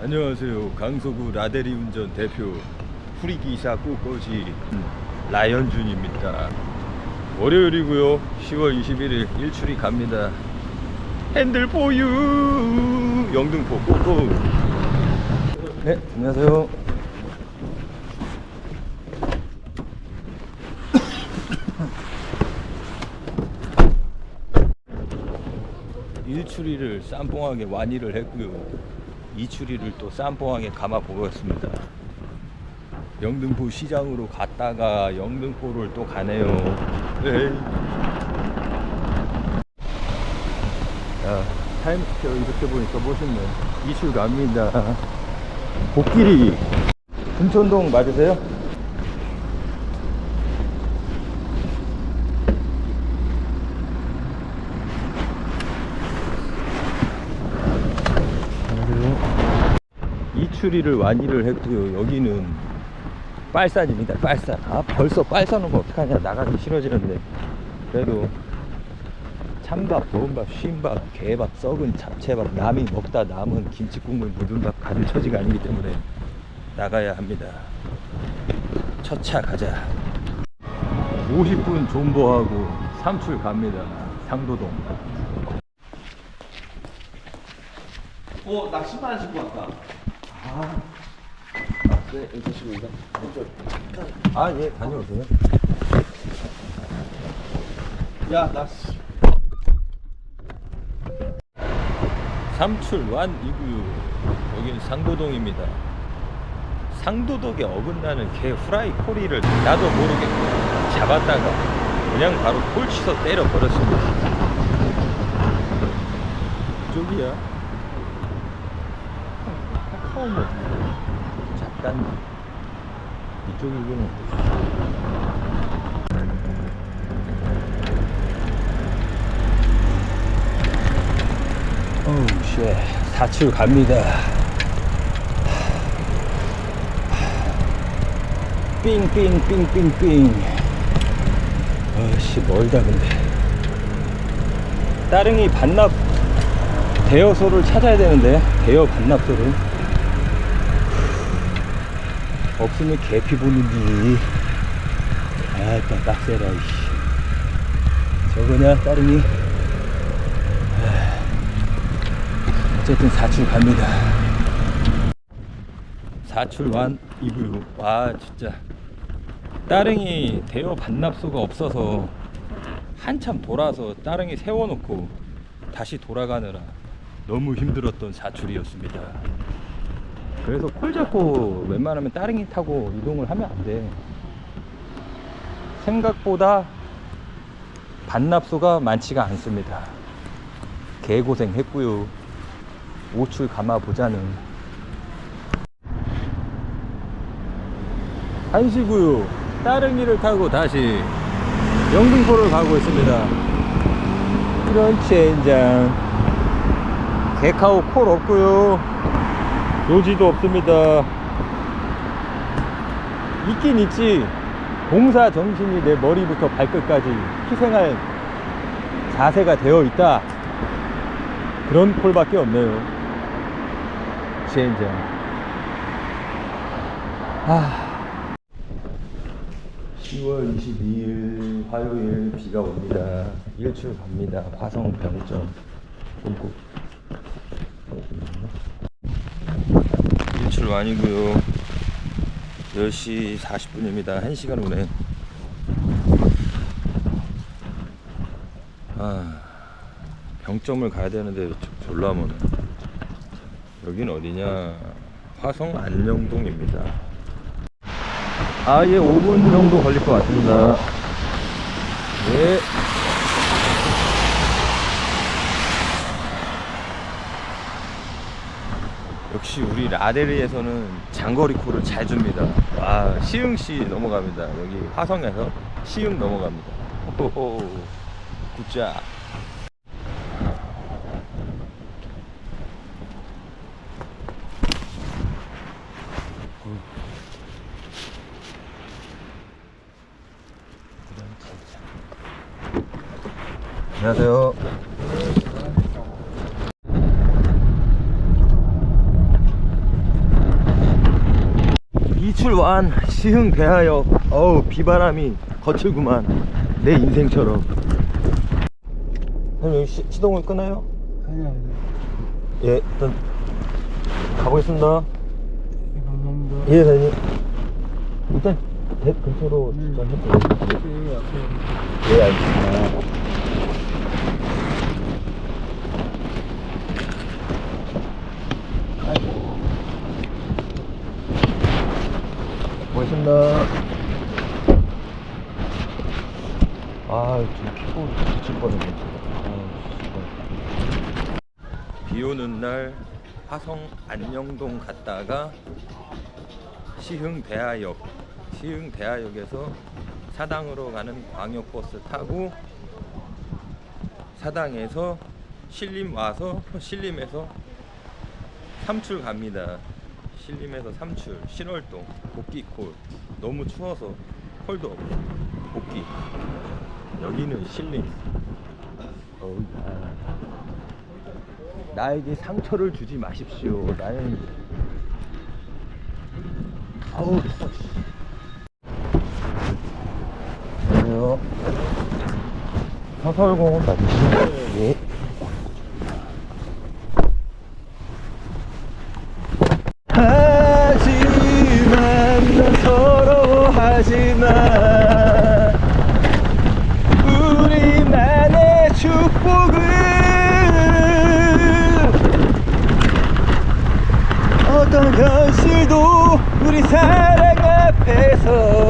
안녕하세요. 강서구 라데리 운전 대표 후리기사 꽃꽂이 라이언준입니다. 월요일이고요. 10월 21일 일출이 갑니다. 핸들 보유 영등포 꼬꼬. 네, 안녕하세요. 일출이를 쌈뽕하게 완이를 했고요. 이추리를 또 쌈뽕하게 감아 보겠습니다. 영등포 시장으로 갔다가 영등포를 또 가네요. 에이. 야, 타임스퀘어 이렇게 보니까 멋있네. 이출 갑니다. 복길이 금천동 맞으세요? 이 추리를 완이를 했고요. 여기는 빨산입니다. 빨산. 아 벌써 빨산 오면 어떡하냐. 나가기 싫어지는데. 그래도 찬밥, 보은밥, 쉰밥, 개밥, 썩은 잡채밥, 남이 먹다 남은 김치국물 묻은 밥 가는 처지가 아니기 때문에 나가야 합니다. 첫 차 가자. 50분 존버하고 삼출 갑니다. 상도동. 어, 낚시만 하시고 왔다. 아. 네, 괜찮습니다. 아, 예, 다녀오세요. 야, 낚시. 삼출 완 이구유 여기는 상도동입니다 상도덕에 어긋나는 개 후라이 코리를 나도 모르게 잡았다가 그냥 바로 꼴치서 때려 버렸습니다 이쪽이야 카카오뭐 잠깐 이쪽이구나 어우 쉣 사출 갑니다. 삥삥삥삥삥. 아씨 멀다 근데. 따릉이 반납 대여소를 찾아야 되는데 대여 반납소를 없으면 개피 보는지 아따 빡세라 이씨 저거냐 따릉이 어쨌든 사출 갑니다. 사출 완 이브유. 와 진짜 따릉이 대여 반납소가 없어서 한참 돌아서 따릉이 세워놓고 다시 돌아가느라 너무 힘들었던 사출이었습니다. 그래서 콜 잡고 웬만하면 따릉이 타고 이동을 하면 안 돼. 생각보다 반납소가 많지가 않습니다. 개고생 했고요. 오출 감아 보자는 한시구요 따릉이를 타고 다시 영등포를 가고 있습니다 이런 젠장 개카오 콜 없고요 요지도 없습니다. 있긴 있지. 공사 정신이 내 머리부터 발끝까지 희생할 자세가 되어 있다. 그런 콜밖에 없네요. 젠장 아. 10월 22일 화요일 비가 옵니다. 일출 갑니다. 화성 병점 일출 아니고요. 10시 40분입니다. 1시간 오네. 아 병점을 가야 되는데 졸라 머네. 여긴 어디냐? 화성 안녕동입니다. 아예 5분 정도 걸릴 것 같습니다. 네 역시 우리 라데리에서는 장거리 콜을 잘 줍니다. 와 시흥시 넘어갑니다. 여기 화성에서 시흥 넘어갑니다. 호호호. 굿자. 안녕하세요. 출완 시흥 대하역 어우 비바람이 거칠구만. 내 인생처럼. 형님 여기 시, 시동을 끄나요? 아니야 예 일단 가보겠습니다. 감사합니다. 예 사장님. 일단 댁 근처로 음. 좀 해주세요 여기 앞에. 예 알겠습니다 고맙습니다. 아 피고 지칠 뻔했네 비 오는 날 화성 안녕동 갔다가 시흥 대하역 시흥 대하역에서 사당으로 가는 광역버스 타고 사당에서 신림 와서 신림에서 삼출 갑니다. 신림에서 삼출 신월동 복귀콜 너무 추워서 콜도 없고 복귀 여기는 신림. 나에게 상처를 주지 마십시오 나는 아우. 안녕하세요 서설공원 맞으시죠? 예. 하지만 난 서러워 하지만 우리만의 축복은 어떤 현실도 우리 사랑 앞에서